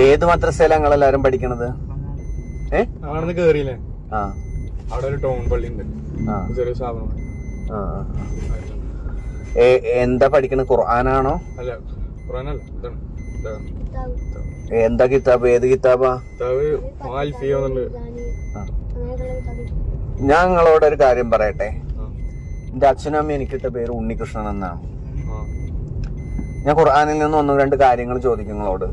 ഏത് മദ്രസയിലാണ് നിങ്ങൾ പഠിക്കണത്? ഏ? അവിടെ കേറിയില്ലേ? ആ. അവിടെ ഒരു ടൗൺ പള്ളി ഉണ്ട് ചെറിയ ആ. എന്താ പഠിക്കണത്? ഖുർആനാണോ? അല്ല ഖുർആനല്ല. ഇതാണ്. ഇതാ. എന്താ കിതാബ്? ഏത് കിതാബാ. ഞാൻ നിങ്ങളോട് ഒരു കാര്യം പറയട്ടെ. എന്റെ അച്ഛനും അമ്മയും എനിക്കിട്ട പേര് ഉണ്ണികൃഷ്ണൻ എന്നാണ്. ഞാൻ ഖുർആാനിൽ നിന്ന് ഒന്നും രണ്ട് കാര്യങ്ങൾ ചോദിക്കും നിങ്ങളോട്.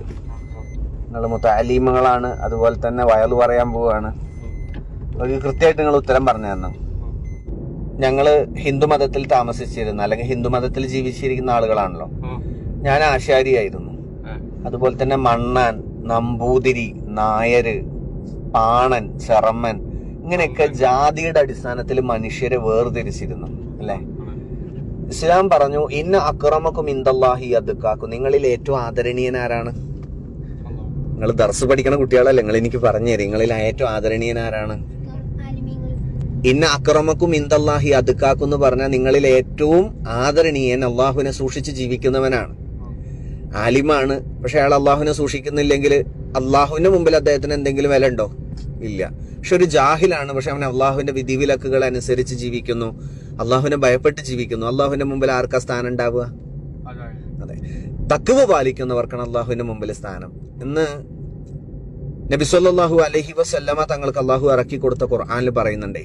നിങ്ങൾ മുത്താലീമുകളാണ്. അതുപോലെ തന്നെ വയൽ പറയാൻ പോവുകയാണ്. ഒരു കൃത്യമായിട്ട് നിങ്ങൾ ഉത്തരം പറഞ്ഞു തന്നു ഞങ്ങൾ ഹിന്ദു മതത്തിൽ താമസിച്ചിരുന്ന അല്ലെങ്കിൽ ഹിന്ദു മതത്തിൽ ജീവിച്ചിരിക്കുന്ന ആളുകളാണല്ലോ. ഞാൻ ആശാരിയായിരുന്നു. അതുപോലെ തന്നെ മണ്ണാൻ നമ്പൂതിരി നായര് പാണൻ ചെറമ്മൻ ഇങ്ങനെയൊക്കെ ജാതിയുടെ അടിസ്ഥാനത്തിൽ മനുഷ്യരെ വേർതിരിച്ചിരുന്നു. അല്ലേ? ഇസ്ലാം പറഞ്ഞു ഇന്ന അക്രമക്കും ഇന്ദല്ലാഹി അതുക്കാക്കും നിങ്ങളിൽ ഏറ്റവും അല്ലാഹ്. നിങ്ങൾ ദർസ് പഠിക്കണ കുട്ടികളല്ലേ നിങ്ങൾ എനിക്ക് പറഞ്ഞു തരും. നിങ്ങളിൽ ഏറ്റവും ആദരണീയൻ ആരാണ്? ഇന്ന അക്രമക്കും ഇന്ദല്ലാഹി അതുക്കാക്കും എന്ന് പറഞ്ഞാൽ നിങ്ങളിൽ ഏറ്റവും ആദരണീയൻ അള്ളാഹുവിനെ സൂക്ഷിച്ച് ജീവിക്കുന്നവനാണ്. ആലിമാണ്. പക്ഷെ അയാൾ അള്ളാഹുവിനെ സൂക്ഷിക്കുന്നില്ലെങ്കിൽ അള്ളാഹുവിന്റെ മുമ്പിൽ അദ്ദേഹത്തിന് എന്തെങ്കിലും വില ഉണ്ടോ? ഇല്ല. പക്ഷെ ഒരു ജാഹിലാണ്. പക്ഷെ അവൻ അള്ളാഹുവിന്റെ വിധിവിലക്കുകൾ അനുസരിച്ച് ജീവിക്കുന്നു. അള്ളാഹുവിനെ ഭയപ്പെട്ട് ജീവിക്കുന്നു. അള്ളാഹുവിന്റെ മുമ്പിൽ ആർക്കാ സ്ഥാനം ഉണ്ടാവുക? അതെ. തക്കുവ പാലിക്കുന്നവർക്കാണ് അള്ളാഹുവിന്റെ മുമ്പിൽ സ്ഥാനം. ഇന്ന് നബിസ്വല്ലാഹു അലഹി വസല്ലമ തങ്ങൾക്ക് അള്ളാഹു ഇറക്കി കൊടുത്ത ഖുർആാനിൽ പറയുന്നുണ്ടേ.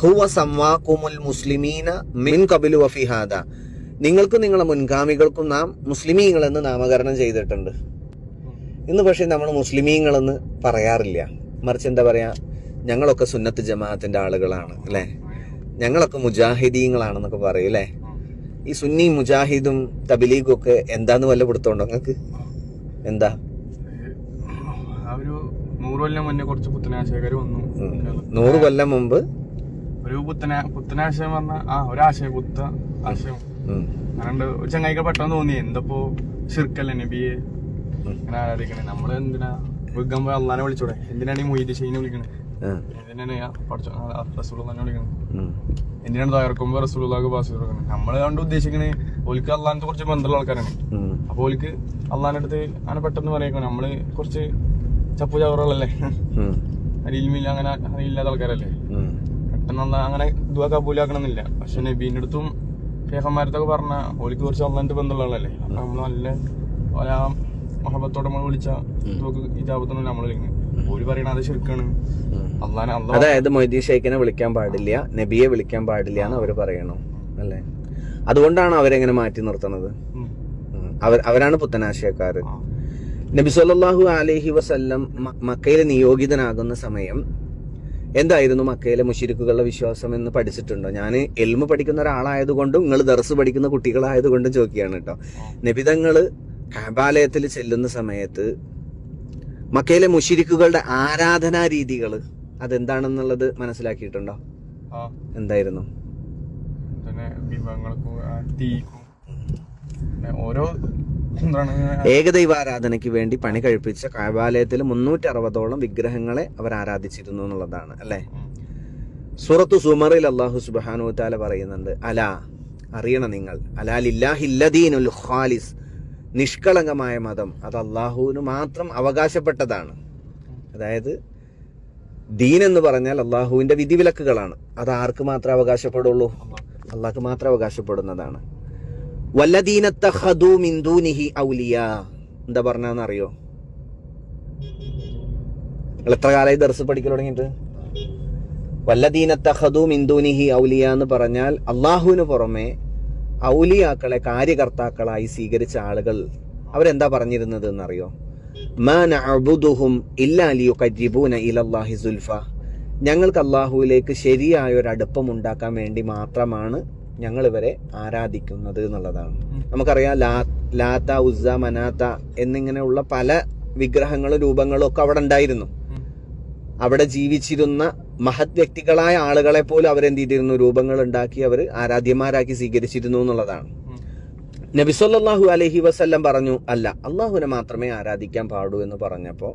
ഹുവ സമ്മാക്കുമുൽ മുസ്ലിമീന മിൻ കബിലു വഫിഹാദ നിങ്ങൾക്കും നിങ്ങളുടെ മുൻഗാമികൾക്കും നാം മുസ്ലിമീങ്ങൾ എന്ന് നാമകരണം ചെയ്തിട്ടുണ്ട്. ഇന്ന് പക്ഷേ നമ്മൾ മുസ്ലിമീങ്ങളെന്ന് പറയാറില്ല. മറിച്ച് എന്താ പറയാ ഞങ്ങളൊക്കെ സുന്നത്ത് ജമാഅത്തിന്റെ ആളുകളാണ് അല്ലെ? ഞങ്ങളൊക്കെ മുജാഹിദീങ്ങളാണെന്നൊക്കെ പറയും അല്ലേ? ഈ സുന്നി മുജാഹിദും തബിലീഗും ഒക്കെ എന്താന്ന് വല്ല പിടുത്തോണ്ടോ നിങ്ങൾക്ക്? എന്താ? ആ ഒരു നൂറ് കൊല്ലം മുന്നേ കുറച്ച് പുത്തനാശയക്കാർ വന്നു. നൂറ് കൊല്ലം മുമ്പ്? ഒരു പുത്തന പുത്തനാശയം പറഞ്ഞ ആ ഒരാശയം പുത്ത ആശയം. അങ്ങനെ ഒരു ചങ്ങായിക്ക് പെട്ടെന്ന് തോന്നി എന്തപ്പോ ഷിർക്കല്ലേ നബിയെ? ഇങ്ങനെ ആരാധിക്കണേ. നമ്മൾ എന്തിനാ? വിൽക്കാൻ പോയി അള്ളാനെ വിളിച്ചൂടെ? എന്തിനാണ് ഈ മൊയ്ത് ഷെയ്നെ വിളിക്കണേ? എന്തിനാണ് തകർക്കുമ്പോ റസൂലുള്ളാഹ് പാസ് കൊടുക്കുന്നത് നമ്മൾ കണ്ട് ഉദ്ദേശിക്കണേ ഓലിക്ക് അള്ളാഹിനെ കുറച്ച് ബന്ധമുള്ള ആൾക്കാരാണ്. അപ്പൊ ഓലിക്ക് അള്ളാഹിന്റെ അടുത്ത് അങ്ങനെ പെട്ടെന്ന് പറയുന്നത് നമ്മൾ കുറച്ച് ചപ്പു ചവറുകളല്ലേ? അരിയിലുമില്ല അങ്ങനെ അറിയില്ലാത്ത ആൾക്കാരല്ലേ? പെട്ടെന്ന് അങ്ങനെ ദുവാ കബൂലാക്കണമെന്നില്ല. പക്ഷെ നബീന്റെ അടുത്തും ഷേഖന്മാരത്തൊക്കെ പറഞ്ഞ ഓലിക്ക് കുറച്ച് അള്ളാന്റെ ബന്ധമുള്ള ആളല്ലേ? അപ്പൊ നമ്മൾ നല്ല ഓല മഹബത്തോടെ നമ്മൾ വിളിച്ച ഇജാബത്തൊന്നും നമ്മൾ വിളിക്കുന്നത് ഓര് ശരിക്കാണ്. അതായത് മൊയ്തീൻ ഷെയ്ഖിനെ വിളിക്കാൻ പാടില്ല നബിയെ വിളിക്കാൻ പാടില്ല എന്ന് അവർ പറയണു അല്ലെ? അതുകൊണ്ടാണ് അവരെങ്ങനെ മാറ്റി നിർത്തുന്നത്. അവർ അവരാണ് പുത്തനാശയക്കാര്. നബി സല്ലല്ലാഹു അലഹി വസല്ലം മക്കയിലെ മക്കയിൽ നിയോഗിതനാകുന്ന സമയം എന്തായിരുന്നു മക്കയിലെ മുഷിരിക്കുകളുടെ വിശ്വാസം എന്ന് പഠിച്ചിട്ടുണ്ടോ? ഞാൻ എൽമ പഠിക്കുന്ന ഒരാളായതുകൊണ്ടും നിങ്ങൾ ദർസ് പഠിക്കുന്ന കുട്ടികളായതുകൊണ്ടും ചോദിക്കുകയാണ് കേട്ടോ. നബിതങ്ങൾ കാബാലയത്തിൽ ചെല്ലുന്ന സമയത്ത് മക്കയിലെ മുഷിരിക്കുകളുടെ ആരാധനാ രീതികൾ അതെന്താണെന്നുള്ളത് മനസ്സിലാക്കിയിട്ടുണ്ടോ? എന്തായിരുന്നു? ഓരോ വേണ്ടി പണി കഴിപ്പിച്ച കാവാലയത്തിൽ മുന്നൂറ്റി അറുപതോളം വിഗ്രഹങ്ങളെ അവർ ആരാധിച്ചിരുന്നു എന്നുള്ളതാണ് അല്ലെ? സുറത്തു സൂറത്തു സുമറിൽ അള്ളാഹു സുബാനു താല പറയുന്നുണ്ട് അല അറിയണം നിങ്ങൾ. അലാലില്ലാഹില്ലദീനുൽ ഖാലിസ്. നിഷ്കളങ്കമായ മതം. അത് അള്ളാഹുവിന് മാത്രം അവകാശപ്പെട്ടതാണ്. അതായത് ദീൻ എന്ന് പറഞ്ഞാൽ അള്ളാഹുവിന്റെ വിധിവിലക്കുകളാണ്. അത് ആർക്ക് മാത്രമേ അവകാശപ്പെടുള്ളൂ? അള്ളാഹ്ക്ക് മാത്രം അവകാശപ്പെടുന്നതാണ്. ഔലിയ. എന്താ പറഞ്ഞറിയോ എത്ര കാലമായി ദർസ് പഠിക്കൽ തുടങ്ങിയിട്ട്? വല്ലദീനത്തഹദു മിൻ ദൂനിഹി ഔലിയ എന്ന് പറഞ്ഞാൽ അള്ളാഹുവിന് പുറമെ ഔലിയാക്കളെ കാര്യകർത്താക്കളായി സ്വീകരിച്ച ആളുകൾ അവരെന്താ പറഞ്ഞിരുന്നത് എന്നറിയോ? മാനബുദുഹും സുൽഫ. ഞങ്ങൾക്ക് അള്ളാഹുവിലേക്ക് ശരിയായ ഒരു അടുപ്പം ഉണ്ടാക്കാൻ വേണ്ടി മാത്രമാണ് ഞങ്ങൾ ഇവരെ ആരാധിക്കുന്നത് എന്നുള്ളതാണ്. നമുക്കറിയാം ലാ ലാത്ത ഉസ്സ മനാത്ത എന്നിങ്ങനെയുള്ള പല വിഗ്രഹങ്ങളും രൂപങ്ങളും ഒക്കെ അവിടെ ഉണ്ടായിരുന്നു. അവിടെ ജീവിച്ചിരുന്ന മഹത് വ്യക്തികളായ ആളുകളെ പോലും അവരെന്ത് ചെയ്തിരുന്നു രൂപങ്ങൾ ഉണ്ടാക്കി അവർ ആരാധ്യന്മാരാക്കി സ്വീകരിച്ചിരുന്നു എന്നുള്ളതാണ്. നബിസ്വല്ലാഹു അലഹി വസല്ലം പറഞ്ഞു അല്ല അള്ളാഹുവിനെ മാത്രമേ ആരാധിക്കാൻ പാടൂ എന്ന് പറഞ്ഞപ്പോൾ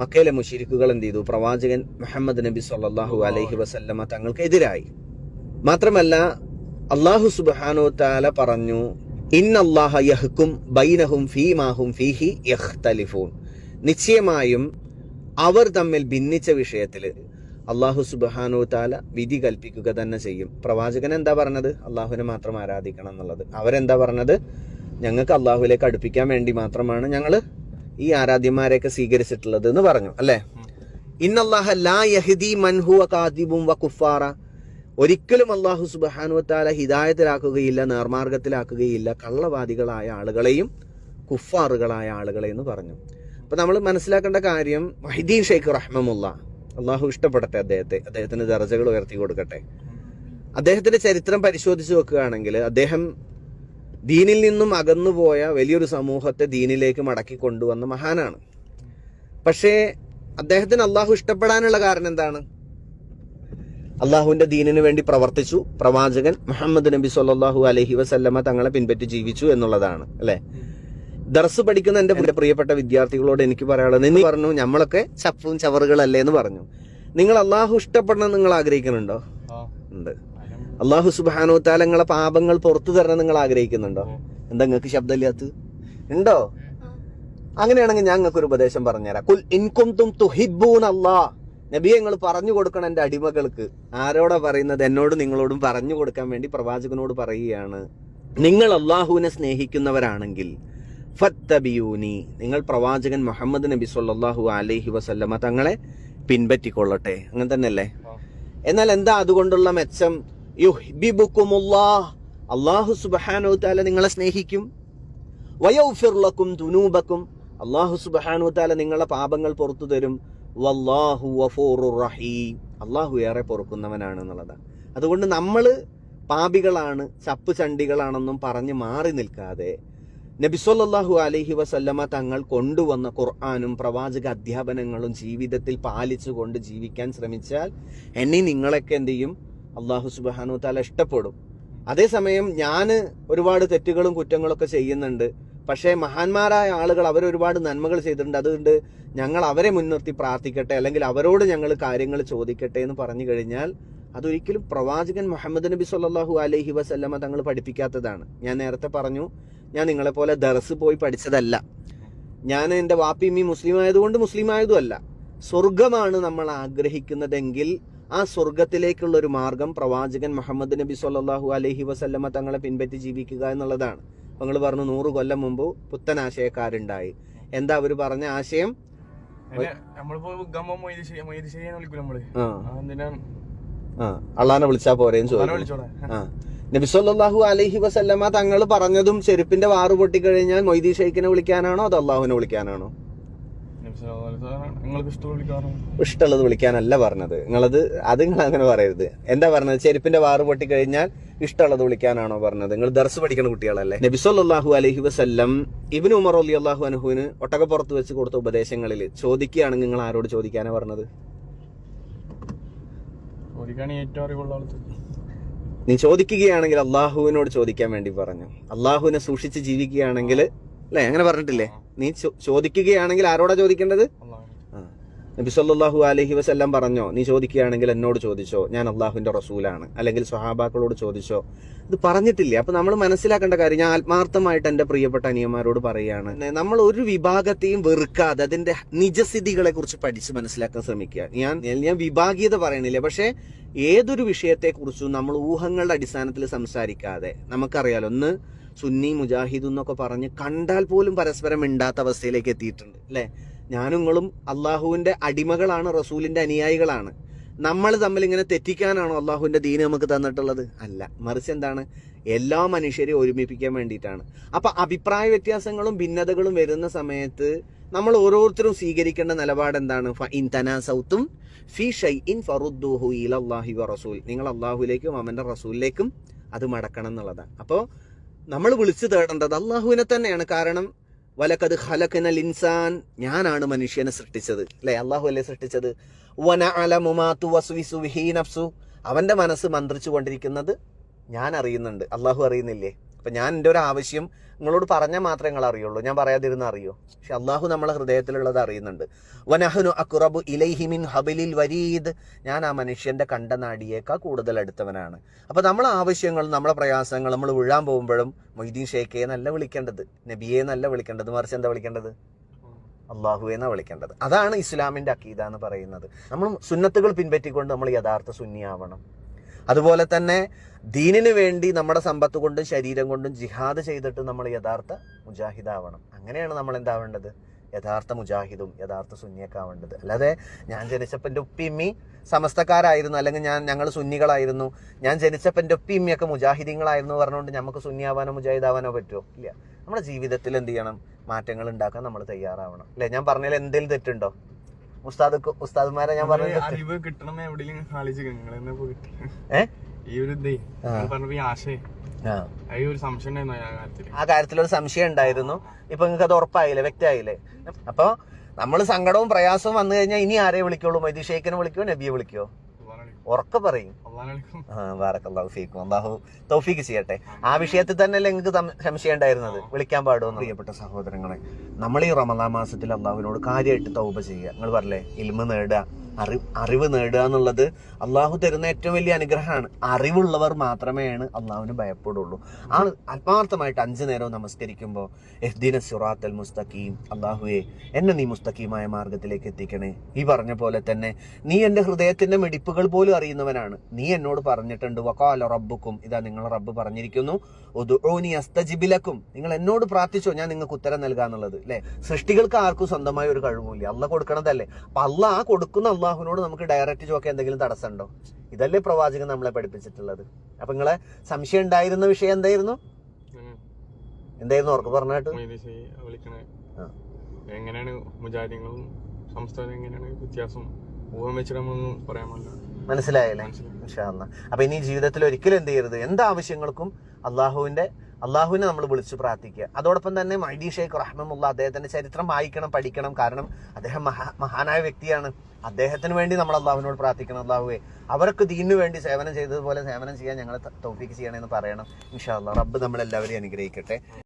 മക്കയിലെ മുഷിരിക്കുകൾ എന്ത് ചെയ്തു? പ്രവാചകൻ മുഹമ്മദ് നബി സല്ലല്ലാഹു അലൈഹി വസല്ലമ തങ്ങൾക്കെതിരായി. മാത്രമല്ല അള്ളാഹു സുബാനു താല പറഞ്ഞു ഇന്നല്ലാഹ യഹ്കും ബൈനഹും ഫീമാഹും ഫീഹി യഖ്തലിഫൂൻ. നിശ്ചയമായും അവർ തമ്മിൽ ഭിന്നിച്ച വിഷയത്തിൽ അള്ളാഹു സുബാനു താല വിധി കൽപ്പിക്കുക തന്നെ ചെയ്യും. പ്രവാചകൻ എന്താ പറഞ്ഞത്? അള്ളാഹുവിനെ മാത്രം ആരാധിക്കണം എന്നുള്ളത്. അവരെന്താ പറഞ്ഞത്? ഞങ്ങൾക്ക് അള്ളാഹുവിലേക്ക് അടുപ്പിക്കാൻ വേണ്ടി മാത്രമാണ് ഞങ്ങൾ ഈ ആരാധ്യന്മാരെയൊക്കെ സ്വീകരിച്ചിട്ടുള്ളത് എന്ന് പറഞ്ഞു അല്ലേ? വ കുഫാറ. ഒരിക്കലും അള്ളാഹു സുബാനു താല ഹിദായത്തിലാക്കുകയില്ല നേർമാർഗത്തിലാക്കുകയില്ല കള്ളവാദികളായ ആളുകളെയും കുഫാറുകളായ ആളുകളെയും പറഞ്ഞു. അപ്പൊ നമ്മൾ മനസ്സിലാക്കേണ്ട കാര്യം വൈദീൻ ഷെയ്ഖ് റഹ്മമുള്ള അള്ളാഹു ഇഷ്ടപ്പെടട്ടെ അദ്ദേഹത്തെ. അദ്ദേഹത്തിന് ദർജകൾ ഉയർത്തി കൊടുക്കട്ടെ. അദ്ദേഹത്തിന്റെ ചരിത്രം പരിശോധിച്ച് നോക്കുകയാണെങ്കിൽ അദ്ദേഹം ദീനിൽ നിന്നും അകന്നുപോയ വലിയൊരു സമൂഹത്തെ ദീനിലേക്ക് മടക്കി കൊണ്ടുവന്ന മഹാനാണ്. പക്ഷേ അദ്ദേഹത്തിന് അള്ളാഹു ഇഷ്ടപ്പെടാനുള്ള കാരണം എന്താണ്? അള്ളാഹുവിന്റെ ദീനിനു വേണ്ടി പ്രവർത്തിച്ചു. പ്രവാചകൻ മുഹമ്മദ് നബി സല്ലാഹു അലഹി വസല്ലമ തങ്ങളെ പിൻപറ്റി ജീവിച്ചു എന്നുള്ളതാണ് അല്ലെ? ദർസ് പഠിക്കുന്ന എന്റെ എന്റെ പ്രിയപ്പെട്ട വിദ്യാർത്ഥികളോട് എനിക്ക് പറയാനുള്ളത് നിങ്ങൾ പറഞ്ഞു നമ്മളൊക്കെ ചപ്പും ചവറുകളല്ലേ എന്ന് പറഞ്ഞു. നിങ്ങൾ അള്ളാഹു ഇഷ്ടപ്പെടണം നിങ്ങൾ ആഗ്രഹിക്കുന്നുണ്ടോ? ഉണ്ട്. അള്ളാഹു സുബാനോ താലങ്ങളെ പാപങ്ങൾ പുറത്തു തരണം നിങ്ങൾ ആഗ്രഹിക്കുന്നുണ്ടോ? എന്താ നിങ്ങൾക്ക് ശബ്ദമില്ലാത്ത ഉണ്ടോ? അങ്ങനെയാണെങ്കിൽ ഞാൻ നിങ്ങൾക്ക് ഒരു ഉപദേശം പറഞ്ഞുതരാം. കുൽ തുഹിബൂൻ നബിയെ നിങ്ങൾ പറഞ്ഞു കൊടുക്കണം എന്റെ അടിമകൾക്ക്. ആരോടാ പറയുന്നത്? എന്നോട് നിങ്ങളോടും പറഞ്ഞു കൊടുക്കാൻ വേണ്ടി പ്രവാചകനോട് പറയുകയാണ്. നിങ്ങൾ അള്ളാഹുവിനെ സ്നേഹിക്കുന്നവരാണെങ്കിൽ ഫത്തബിയൂനി. നിങ്ങൾ പ്രവാചകൻ മുഹമ്മദ് നബി സല്ലാഹു അലൈഹി വസല്ലമ തങ്ങളെ പിൻപറ്റിക്കൊള്ളട്ടെ. അങ്ങനെ തന്നെയല്ലേ? എന്നാൽ എന്താ അതുകൊണ്ടുള്ള മെച്ചം? അള്ളാഹു സുബ്ഹാനഹു താല നിങ്ങളെ സ്നേഹിക്കും. വയൗഫിർ ലക്കും ദുനൂബക്കും. അള്ളാഹു സുബ്ഹാനഹു താല നിങ്ങളെ പാപങ്ങൾ പുറത്തു തരും. വല്ലാഹു വഫൂറു റഹീം. അള്ളാഹു ഏറെ പൊറുക്കുന്നവനാണ് എന്നുള്ളതാണ്. അതുകൊണ്ട് നമ്മൾ പാപികളാണ് ചപ്പ് ചണ്ടികളാണെന്നും പറഞ്ഞ് മാറി നിൽക്കാതെ നബിസ്വല്ലാഹു അലഹി വസല്ലമ തങ്ങൾ കൊണ്ടുവന്ന ഖുർആാനും പ്രവാചക അധ്യാപനങ്ങളും ജീവിതത്തിൽ പാലിച്ചുകൊണ്ട് ജീവിക്കാൻ ശ്രമിച്ചാൽ എന്നെ നിങ്ങളൊക്കെ എന്ത് ചെയ്യും? അള്ളാഹു സുബാനു താല ഇഷ്ടപ്പെടും. അതേസമയം ഞാൻ ഒരുപാട് തെറ്റുകളും കുറ്റങ്ങളൊക്കെ ചെയ്യുന്നുണ്ട്. പക്ഷേ മഹാന്മാരായ ആളുകൾ അവർ ഒരുപാട് നന്മകൾ ചെയ്തിട്ടുണ്ട്. അതുകൊണ്ട് ഞങ്ങൾ അവരെ മുൻനിർത്തി പ്രാർത്ഥിക്കട്ടെ അല്ലെങ്കിൽ അവരോട് ഞങ്ങൾ കാര്യങ്ങൾ ചോദിക്കട്ടെ എന്ന് പറഞ്ഞു കഴിഞ്ഞാൽ അതൊരിക്കലും പ്രവാചകൻ മുഹമ്മദ് നബി സല്ലാഹു അലഹി വസല്ലമ തങ്ങൾ പഠിപ്പിക്കാത്തതാണ്. ഞാൻ നേരത്തെ പറഞ്ഞു ഞാൻ നിങ്ങളെപ്പോലെ ദർസ് പോയി പഠിച്ചതല്ല. ഞാൻ എന്റെ വാപ്പിമ്മി മുസ്ലിം ആയതുകൊണ്ട് മുസ്ലിം ആയതുമല്ല. സ്വർഗമാണ് നമ്മൾ ആഗ്രഹിക്കുന്നതെങ്കിൽ ആ സ്വർഗത്തിലേക്കുള്ള ഒരു മാർഗം പ്രവാചകൻ മുഹമ്മദ് നബി സല്ലല്ലാഹു അലഹി വസല്ലമ തങ്ങളെ പിൻപറ്റി ജീവിക്കുക എന്നുള്ളതാണ്. ഞങ്ങൾ നിങ്ങൾ പറഞ്ഞു നൂറ് കൊല്ലം മുമ്പ് പുത്തൻ ആശയക്കാരുണ്ടായി. എന്താ അവർ പറഞ്ഞ ആശയം? നമ്മളിപ്പോ ഗമ്മ മൊയ്ത് മൊയ്ത് വിളിക്കും നമ്മൾ? അള്ളാനെ വിളിച്ചാ പോരേന്ന് ചോദിച്ചു നബിസ്വല്ലാഹു അലഹി വസല്ലമ തങ്ങൾ പറഞ്ഞതും ചെരുപ്പിന്റെ വാറ് പൊട്ടിക്കഴിഞ്ഞാൽ മൊയ്തി ഷെയ്ഖിനെ വിളിക്കാനാണോ അതോ അള്ളാഹുവിനെ വിളിക്കാനാണോ? ഇഷ്ടമുള്ളത് വിളിക്കാനല്ല പറഞ്ഞത്. നിങ്ങളത് അത് നിങ്ങൾ അങ്ങനെ പറയരുത്. എന്താ പറഞ്ഞത്? ചെരുപ്പിന്റെ വാറ് പൊട്ടിക്കഴിഞ്ഞാൽ ഇഷ്ടമുള്ളത് വിളിക്കാനാണോ പറഞ്ഞത്? നിങ്ങൾ ദർസ് പഠിക്കുന്ന കുട്ടികളല്ലേ? നബിസ്വല്ലാഹു അലഹി വസ്ല്ലം വസല്ലം ഇബ്നു ഉമർ അലി അള്ളാഹു അനുഹുവിന് ഒട്ടകപ്പുറത്ത് വെച്ച് കൊടുത്ത ഉപദേശങ്ങളിൽ ചോദിക്കുകയാണെങ്കിൽ നിങ്ങൾ ആരോട് ചോദിക്കാനാണ് പറഞ്ഞത്? നീ ചോദിക്കുകയാണെങ്കിൽ അള്ളാഹുവിനോട് ചോദിക്കാൻ വേണ്ടി പറഞ്ഞു. അള്ളാഹുവിനെ സൂക്ഷിച്ച് ജീവിക്കുകയാണെങ്കിൽ അല്ലെ? അങ്ങനെ പറഞ്ഞിട്ടില്ലേ? നീ ചോദിക്കുകയാണെങ്കിൽ ആരോടാ ചോദിക്കേണ്ടത്. നബി സല്ലാഹു അലഹി വസ്ല്ലാം പറഞ്ഞോ നീ ചോദിക്കുകയാണെങ്കിൽ എന്നോട് ചോദിച്ചോ ഞാൻ അള്ളാഹുവിന്റെ റസൂലാണ്. അല്ലെങ്കിൽ സ്വഹാബാക്കളോട് ചോദിച്ചോ. ഇത് പറഞ്ഞിട്ടില്ലേ? അപ്പം നമ്മൾ മനസ്സിലാക്കേണ്ട കാര്യം ഞാൻ ആത്മാർത്ഥമായിട്ട് എന്റെ പ്രിയപ്പെട്ട അനിയന്മാരോട് പറയുകയാണ്. നമ്മൾ ഒരു വിഭാഗത്തെയും വെറുക്കാതെ അതിന്റെ നിജസ്ഥിതികളെ കുറിച്ച് പഠിച്ച് മനസ്സിലാക്കാൻ ശ്രമിക്കുക. ഞാൻ ഞാൻ വിഭാഗീയത പറയണില്ല പക്ഷേ ഏതൊരു വിഷയത്തെക്കുറിച്ചും നമ്മൾ ഊഹങ്ങളുടെ അടിസ്ഥാനത്തിൽ സംസാരിക്കാതെ നമുക്കറിയാലോ ഒന്ന് സുന്നി മുജാഹിദ് എന്നൊക്കെ പറഞ്ഞ് കണ്ടാൽ പോലും പരസ്പരം മിണ്ടാത്ത അവസ്ഥയിലേക്ക് എത്തിയിട്ടുണ്ട് അല്ലെ? ഞാനും നിങ്ങളും അള്ളാഹുവിന്റെ അടിമകളാണ് റസൂലിന്റെ അനുയായികളാണ്. നമ്മൾ തമ്മിൽ ഇങ്ങനെ തെറ്റിക്കാനാണോ അള്ളാഹുവിന്റെ ദീന് നമുക്ക് തന്നിട്ടുള്ളത്? അല്ല. മറിച്ച് എന്താണ്? എല്ലാ മനുഷ്യരെയും ഒരുമിപ്പിക്കാൻ വേണ്ടിയിട്ടാണ്. അപ്പൊ അഭിപ്രായ വ്യത്യാസങ്ങളും ഭിന്നതകളും വരുന്ന സമയത്ത് നമ്മൾ ഓരോരുത്തരും സ്വീകരിക്കേണ്ട നിലപാട് എന്താണ്? ഇൻ തനാസൗത്തും ഫി ഷൈ ഇൻ ഫറുദ്ദുഹു ഫറുദ്ദൂഹു ഇലല്ലാഹി വ റസൂൽ. നിങ്ങൾ അള്ളാഹുലേക്കും അവന്റെ റസൂലിലേക്കും അത് മടക്കണം എന്നുള്ളതാണ്. അപ്പോൾ നമ്മൾ വിളിച്ചു തേടേണ്ടത് അള്ളാഹുവിനെ തന്നെയാണ്. കാരണം വലക്കത് ഖലഖനൽ ഇൻസാൻ. ഞാനാണ് മനുഷ്യനെ സൃഷ്ടിച്ചത്. അല്ലെ? അള്ളാഹു അല്ലേ സൃഷ്ടിച്ചത്? വന അലമുമാത്തു വസ്വിസു വിഹീ നഫ്സു. അവന്റെ മനസ്സ് മന്ത്രിച്ചു കൊണ്ടിരിക്കുന്നത് ഞാൻ അറിയുന്നുണ്ട്. അള്ളാഹു അറിയുന്നില്ലേ? അപ്പൊ ഞാൻ എന്റെ ഒരു ആവശ്യം നിങ്ങളോട് പറഞ്ഞാൽ മാത്രമേ നിങ്ങൾ അറിയുള്ളൂ. ഞാൻ പറയാതിരുന്ന അറിയോ? പക്ഷെ അള്ളാഹു നമ്മളെ ഹൃദയത്തിലുള്ളത് അറിയുന്നുണ്ട്. വനഹനു അക്കുറബു ഇലൈഹിമിൻ ഹബിലിൽ വരീദ്. ഞാൻ ആ മനുഷ്യന്റെ കണ്ടനാടിയേക്കാൾ കൂടുതൽ അടുത്തവനാണ്. അപ്പൊ നമ്മളെ ആവശ്യങ്ങൾ നമ്മളെ പ്രയാസങ്ങൾ നമ്മൾ ഉഴാൻ പോകുമ്പോഴും മൊയ്തീൻ ഷേഖയെ നല്ല വിളിക്കേണ്ടത്. നബിയെ നല്ല വിളിക്കേണ്ടത്. മറിച്ച് എന്താ വിളിക്കേണ്ടത്? അള്ളാഹു എന്നാ വിളിക്കേണ്ടത്. അതാണ് ഇസ്ലാമിന്റെ അക്കീദ എന്ന് പറയുന്നത്. നമ്മൾ സുന്നത്തുകൾ പിൻപറ്റിക്കൊണ്ട് നമ്മൾ യഥാർത്ഥ സുന്നിയാവണം. അതുപോലെ തന്നെ ദീനിനു വേണ്ടി നമ്മുടെ സമ്പത്ത് കൊണ്ടും ശരീരം കൊണ്ടും ജിഹാദ് ചെയ്തിട്ട് നമ്മൾ യഥാർത്ഥ മുജാഹിദാവണം. അങ്ങനെയാണ് നമ്മൾ എന്താവേണ്ടത്? യഥാർത്ഥ മുജാഹിദും യഥാർത്ഥ സുന്നിയൊക്കെ ആവേണ്ടത്. അല്ലാതെ ഞാൻ ജനിച്ചപ്പോൾ എന്റെ ഉപ്പിമ്മി സമസ്തക്കാരായിരുന്നു. അല്ലെങ്കിൽ ഞാൻ ഞങ്ങൾ സുന്നികളായിരുന്നു. ഞാൻ ജനിച്ചപ്പോൾ എന്റെ ഉപ്പിമ്മിയൊക്കെ മുജാഹിദീങ്ങളായിരുന്നു പറഞ്ഞുകൊണ്ട് നമുക്ക് സുന്നിയാവാനോ മുജാഹിദാവാനോ പറ്റുമോ? ഇല്ല. നമ്മുടെ ജീവിതത്തിൽ എന്ത് ചെയ്യണം? മാറ്റങ്ങൾ ഉണ്ടാക്കാൻ നമ്മൾ തയ്യാറാവണം. അല്ലേ? ഞാൻ പറഞ്ഞതിൽ എന്തെങ്കിലും തെറ്റുണ്ടോ? ഉസ്താദ് ഉസ്താദ്മാരെ ഞാൻ പറഞ്ഞു അറിവ് കിട്ടണം എവിടെയെങ്കിലും ഏ? ഈ ഒരു ഇതേ ആ. നിങ്ങൾ ആശയം. ആ. ആ ഈ ഒരു സംശയം ഉണ്ടായിരുന്നു ആ കാര്യത്തിലൊരു സംശയം ഉണ്ടായിരുന്നു. ഇപ്പൊ നിങ്ങൾക്ക് അത് ഉറപ്പായില്ലേ? വ്യക്തമായില്ലേ? അപ്പൊ നമ്മൾ സങ്കടവും പ്രയാസവും വന്നു കഴിഞ്ഞാൽ ഇനി ആരെ വിളിക്കുള്ളൂ? മൈദി ഷേഖിനെ വിളിക്കോ? നബിയെ വിളിക്കുവോ ഉറക്കെ പറയും. ബാറക്കല്ലാഹു ഫീക്കും. അള്ളാഹു തൗഫീക്ക് ചെയ്യട്ടെ. ആ വിഷയത്തിൽ തന്നെ അല്ലെ നിങ്ങൾക്ക് സംശയമുണ്ടായിരുന്നത്? സംശയം ഉണ്ടായിരുന്നത് വിളിക്കാൻ പാടുമെന്ന് പ്രിയപ്പെട്ട സഹോദരങ്ങളെ നമ്മൾ ഈ റമദാ മാസത്തിൽ അള്ളാഹുവിനോട് കാര്യമായിട്ട് തൗബ ചെയ്യുക. നിങ്ങൾ പറഞ്ഞില്ലേ ഇൽമ നേടുക. അറിവ് അറിവ് നേടുക എന്നുള്ളത് അള്ളാഹു തരുന്ന ഏറ്റവും വലിയ അനുഗ്രഹമാണ്. അറിവുള്ളവർ മാത്രമേയാണ് അള്ളാഹുവിന് ഭയപ്പെടുള്ളൂ. ആ ആത്മാർത്ഥമായിട്ട് അഞ്ചു നേരവും നമസ്കരിക്കുമ്പോൾ എഹ്ദീന സുറാത്തൽ മുസ്തഖീം അള്ളാഹുവെ എന്നെ നീ മുസ്തഖീമായ മാർഗത്തിലേക്ക് എത്തിക്കണേ. ഈ പറഞ്ഞ പോലെ തന്നെ നീ എന്റെ ഹൃദയത്തിന്റെ മിടിപ്പുകൾ പോലും അറിയുന്നവനാണ്. നീ എന്നോട് പറഞ്ഞിട്ടുണ്ട് വക്കാല റബ്ബുക്കും ഇതാ നിങ്ങൾ റബ്ബ് പറഞ്ഞിരിക്കുന്നു ഉദ്ഉനി അസ്തജിബിലക്കും നിങ്ങൾ എന്നോട് പ്രാർത്ഥിച്ചോ ഞാൻ നിങ്ങൾക്ക് ഉത്തരം നൽകാന്നുള്ളത് അല്ലെ? സൃഷ്ടികൾക്ക് ആർക്കും സ്വന്തമായ ഒരു കഴിവുമില്ല. അല്ല കൊടുക്കണതല്ലേ. അപ്പൊ അല്ല ആ കൊടുക്കുന്ന അള്ളാഹുവിനോട് നമുക്ക് ഡയറക്റ്റ് ചോദിക്കാൻ എന്തെങ്കിലും തടസ്സമുണ്ടോ? ഇതല്ലേ പ്രവാചകൻ നമ്മളെ പഠിപ്പിച്ചിട്ടുള്ളത്. അപ്പൊ നിങ്ങളെ സംശയം ഉണ്ടായിരുന്ന വിഷയം എന്തായിരുന്നു? എന്തായിരുന്നു ഓർക്ക് പറഞ്ഞിട്ട്? വിളിക്കണേ. എങ്ങനെയാണ് മുജാരിങ്ങളും സംസ്ഥാനം എങ്ങനെയാണ് വ്യത്യാസം? ഊഹം വെച്ചിട്ട് നമ്മളൊന്നും പറയാൻ പാടില്ല മനസ്സിലായല്ലേ. അപ്പൊ ഇനി ജീവിതത്തിൽ ഒരിക്കലും എന്ത് ചെയ്യരുത്. എന്താവശ്യങ്ങൾക്കും അള്ളാഹുവിന്റെ അള്ളാഹുവിനെ നമ്മൾ വിളിച്ചു പ്രാർത്ഥിക്കുക. അതോടൊപ്പം തന്നെ മൈഡി ഷെയ്ഖ് റഹ്മുള്ള അദ്ദേഹത്തിന്റെ ചരിത്രം വായിക്കണം പഠിക്കണം. കാരണം അദ്ദേഹം മഹാ മഹാനായ വ്യക്തിയാണ്. അദ്ദേഹത്തിന് വേണ്ടി നമ്മൾ അള്ളാഹുവിനോട് പ്രാർത്ഥിക്കണം. അള്ളാഹുവേ അവർക്ക് ദീനു വേണ്ടി സേവനം ചെയ്തതുപോലെ സേവനം ചെയ്യാൻ ഞങ്ങളെ തൗഫീക്ക് ചെയ്യണമെന്ന് പറയണം. ഇൻഷാ അള്ളാഹ് റബ്ബ് നമ്മളെല്ലാവരെയും അനുഗ്രഹിക്കട്ടെ.